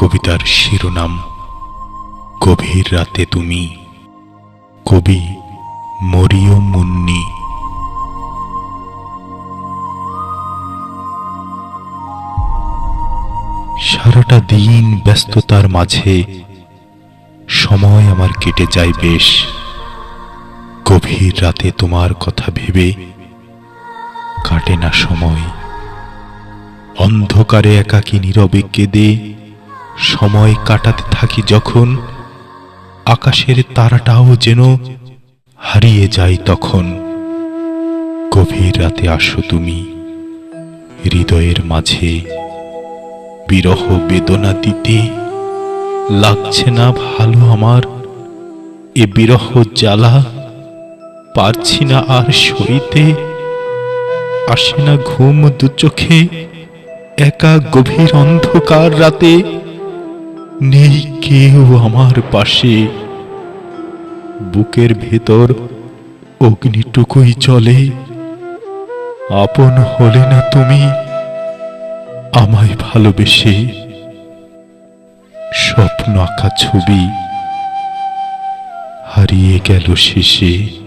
কবিতার শিরোনাম, গভীর রাতে তুমি, কবি মরিয়ম মুন্নি। সারাটা দিন ব্যস্ততার মাঝে সময় আমার কেটে যায় বেশ। গভীর রাতে তোমার কথা ভেবে কাটে না সময়। অন্ধকারে একাকী নীরবে কেঁদে সময় কাটাতে থাকি যখন আকাশের তারাটাও যেন হারিয়ে যায় তখন। গভীর রাতে আসো তুমি হৃদয়ের মাঝে। বিরহ বেদনা দিতে লাগছে না ভালো আমার। এ বিরহ জ্বালা পারছি না আর সইতে। আসে না ঘুম দু চোখে, একা গভীর অন্ধকার রাতে। নেই কেউ আমার পাশে। বুকের ভেতর অগ্নিটুকুই চলে। আপন হলে না তুমি আমায় ভালোবেসে। স্বপ্ন আঁকা ছবি হারিয়ে গেল শেষে।